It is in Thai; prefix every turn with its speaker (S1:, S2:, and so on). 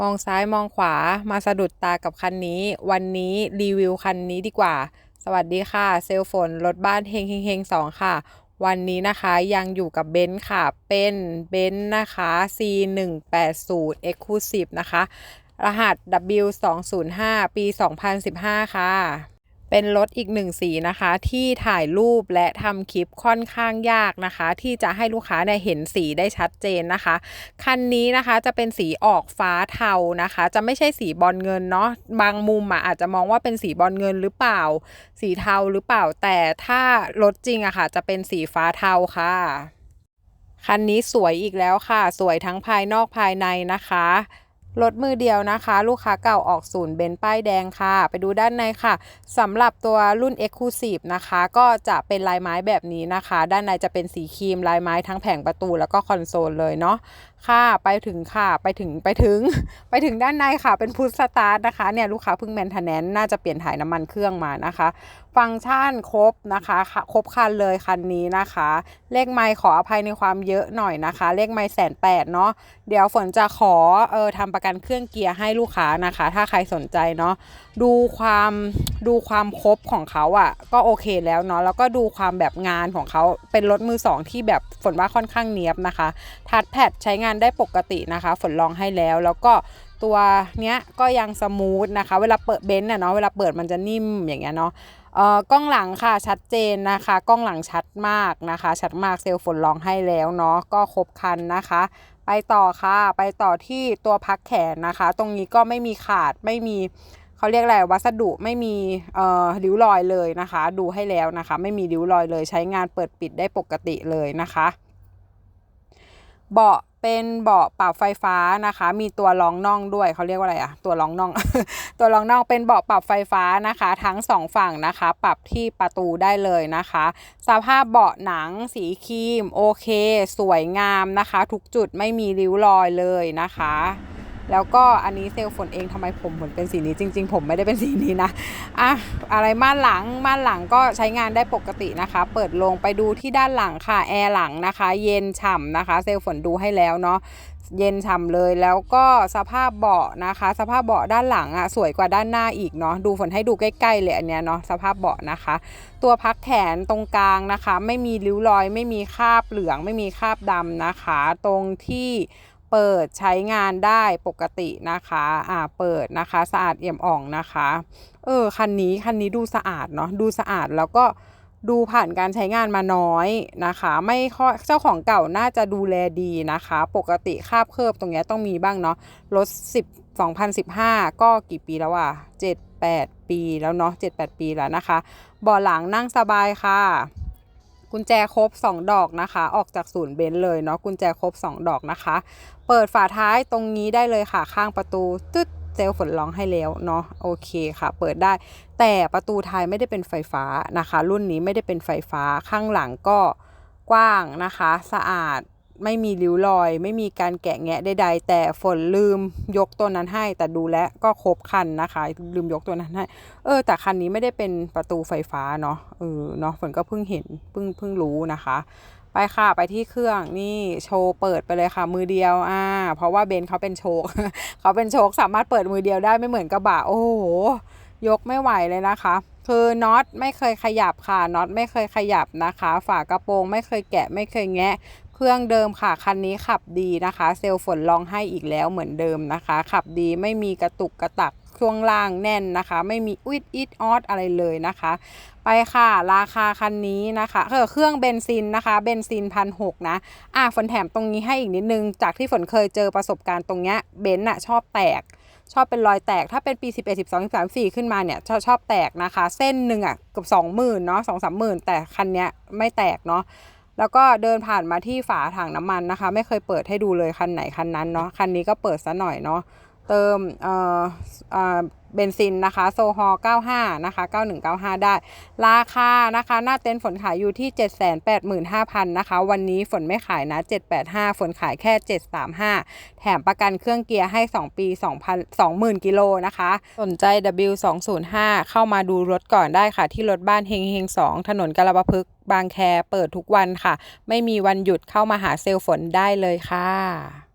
S1: มองซ้ายมองขวามาสะดุดตากับคันนี้ วันนี้รีวิวคันนี้ดีกว่า สวัสดีค่ะ เซลฝนรถบ้านเฮงเฮงเฮงสองค่ะ วันนี้นะคะยังอยู่กับเบนซ์ค่ะ เป็นเบนซ์นะคะ C 1 8 0 Exclusive นะคะ รหัส W 2 0 5ปี 2015 ค่ะ เป็นรถอีกหนึ่งสีนะคะ ที่ถ่ายรูปและทำคลิปค่อนข้างยากนะคะ ที่จะให้ลูกค้าเนี่ยเห็นสีได้ชัดเจนนะคะ คันนี้นะคะจะเป็นสีออกฟ้าเทานะคะ จะไม่ใช่สีบอลเงินเนาะบางมุมอะอาจจะมองว่าเป็นสีบอลเงินหรือเปล่า สีเทาหรือเปล่า แต่ถ้ารถจริงอะค่ะ จะเป็นสีฟ้าเทาค่ะคันนี้สวยอีกแล้วค่ะ สวยทั้งภายนอกภายในนะคะ รถมือเดียวนะคะ ลูกค้าเก่าออกศูนย์เบนป้ายแดงค่ะ ไปดูด้านในค่ะสำหรับตัวรุ่น Exclusive นะคะ ก็จะเป็นลายไม้แบบนี้นะคะ ด้านในจะเป็นสีครีมลายไม้ทั้งแผงประตูแล้วก็คอนโซลเลยเนาะค่ะไปถึงค่ะไปถึงไปถึง ไปถึงด้านในค่ะเป็นพุทสตาร์ทนะคะเนี่ยลูกค้าเพิ่งแมนเทนแนนน่าจะเปลี่ยนถ่ายน้ำมันเครื่องมานะคะฟังก์ชันครบนะคะครบคันเลยคันนี้นะคะ เลขไมค์ขออภัยในความเยอะหน่อยนะคะ เลขไมค์แสนแปดเนาะเดี๋ยวฝนจะขอเออทำประกันเครื่องเกียร์ให้ลูกค้านะคะ ถ้าใครสนใจเนาะดูความดูความครบของเขาอะ่ะ ก็โอเคแล้วเนาะแล้วก็ดูความแบบงานของเขาเป็นรถมือสองที่แบบฝนว่าค่อนข้างเนียบนะคะ ทัดแพดใช้งานได้ปกตินะคะ ฝนลองให้แล้วแล้วก็ ตัวเนี้ยก็ยังสมูทนะคะ เวลาเปิดเบนซ์เนาะเวลาเปิดมันจะนิ่มอย่างเงี้ยเนาะเอ่อกล้องหลังค่ะชัดเจนนะคะ กล้องหลังชัดมากนะคะ ชัดมากเซลล์ฝนลองให้แล้วเนาะก็ครบคันนะคะ ไปต่อค่ะ ไปต่อที่ตัวพักแขนนะคะ ตรงนี้ก็ไม่มีขาดไม่มีเขาเรียกอะไรวัสดุไม่มีเอ่อริ้วรอยเลยนะคะ ดูให้แล้วนะคะ ไม่มีริ้วรอยเลย ใช้งานเปิดปิดได้ปกติเลยนะคะ เบาะ เป็นเบาะปรับไฟฟ้านะคะ มีตัวรองน่องด้วยเขาเรียกว่าอะไรอะตัวรองน่อง ตัวรองน่องเป็นเบาะปรับไฟฟ้านะคะ ทั้งสองฝั่งนะคะ ปรับที่ประตูได้เลยนะคะ สภาพเบาะหนังสีครีมโอเค สวยงามนะคะ ทุกจุดไม่มีริ้วรอยเลยนะคะ แล้วก็อันนี้เซลล์ฝนเองทำไมผมเหมือนเป็นสีนี้จริง ๆ ผมไม่ได้เป็นสีนี้นะอะอะไรม่านหลังม่านหลังก็ใช้งานได้ปกตินะคะ เปิดลงไปดูที่ด้านหลังค่ะแอร์หลังนะคะ เย็นฉ่ำนะคะ เซลล์ฝนดูให้แล้วเนาะเย็นฉ่ำเลยแล้วก็สภาพเบาะนะคะ สภาพเบาะด้านหลังอะสวยกว่าด้านหน้าอีกเนาะดูฝนให้ดูใกล้ๆเลยอันเนี้ยเนาะสภาพเบาะนะคะ ตัวพักแขนตรงกลางนะคะ ไม่มีริ้วรอย ไม่มีคราบเหลือง ไม่มีคราบดำนะคะ ตรงที่ เปิดใช้งานได้ปกตินะคะอ่าเปิดนะคะสะอาดเอี่ยมอ่องนะคะ เออคันนี้คันนี้ดูสะอาดเนาะดูสะอาดแล้วก็ดูผ่านการใช้งานมาน้อยนะคะ ไม่ค่อยเจ้าของเก่าน่าจะดูแลดีนะคะ ปกติคาบเคิบตรงนี้ต้องมีบ้างเนาะรถ10 2015 ก็กี่ปีแล้วอะ7 8 ปีแล้วเนาะ7 8 ปีแล้วนะคะเบาะหลังนั่งสบายค่ะ กุญแจครบ 2 ดอกนะคะ ออกจากศูนย์เบนซ์เลยเนาะกุญแจครบ 2 ดอกนะคะ เปิดฝาท้ายตรงนี้ได้เลยค่ะ ข้างประตูตึ๊ดเซลล์ฝนร้องให้แล้วเนาะโอเคค่ะ เปิดได้ แต่ประตูท้ายไม่ได้เป็นไฟฟ้านะคะ รุ่นนี้ไม่ได้เป็นไฟฟ้าข้างหลังก็กว้างนะคะ สะอาด ไม่มีริ้วรอย ไม่มีการแกะแงะใดๆแต่ฝนลืมยกตัวนั้นให้ แต่ดูแลก็ครบคันนะคะ ลืมยกตัวนั้นให้ เออ แต่คันนี้ไม่ได้เป็นประตูไฟฟ้าเนาะเออเนาะฝนก็เพิ่งเห็นเพิ่งเพิ่งรู้นะคะ ไปค่ะไปที่เครื่องนี่โชว์เปิดไปเลยค่ะ มือเดียวอ่าเพราะว่าเบนเขาเป็นโชคเขาเป็นโชคสามารถเปิดมือเดียวได้ไม่เหมือนกระบะโอ้โหยกไม่ไหวเลยนะคะคือน็อตไม่เคยขยับค่ะน็อตไม่เคยขยับนะคะ ฝากระโปรงไม่เคยแกะไม่เคยแงะ เครื่องเดิมค่ะ คันนี้ขับดีนะคะ เซลฝนลองให้อีกแล้วเหมือนเดิมนะคะ ขับดีไม่มีกระตุกกระตักช่วงล่างแน่นนะคะ ไม่มีอุดอิดออดอะไรเลยนะคะ ไปค่ะ ราคาคันนี้นะคะเออเครื่องเบนซินนะคะเบนซินพันหกนะอะฝนแถมตรงนี้ให้อีกนิดนึง จากที่ฝนเคยเจอประสบการณ์ตรงเนี้ยเบนซ์อะชอบแตก ชอบเป็นรอยแตกถ้าเป็นปี 11 12 13 4 ขึ้นมาเนี่ยชอบชอบแตกนะคะ เส้นหนึ่งอะเกือบ20,000เนาะ2 3 0 0 0แต่คันเนี้ยไม่แตกเนาะ แล้วก็เดินผ่านมาที่ฝาถังน้ำมันนะคะ ไม่เคยเปิดให้ดูเลยคันไหนคันนั้นเนาะคันนี้ก็เปิดซะหน่อยเนาะเติมเอ่อ เบนซินนะคะโซฮอล95 นะคะ 9195 ได้ ราคานะคะ หน้าเต็นท์ฝนขายอยู่ที่ 785,000 นะคะ วันนี้ฝนไม่ขายนะ 785 ฝนขายแค่ 735 แถมประกันเครื่องเกียร์ให้ 2 ปี 2,000 20,000 กิโลนะคะ สนใจ W205 เข้ามาดูรถก่อนได้ค่ะ ที่รถบ้านเฮงเฮง2 ถนนกาลปะพึกบางแคเปิดทุกวันค่ะ ไม่มีวันหยุดเข้ามาหาเซลฝนได้เลยค่ะ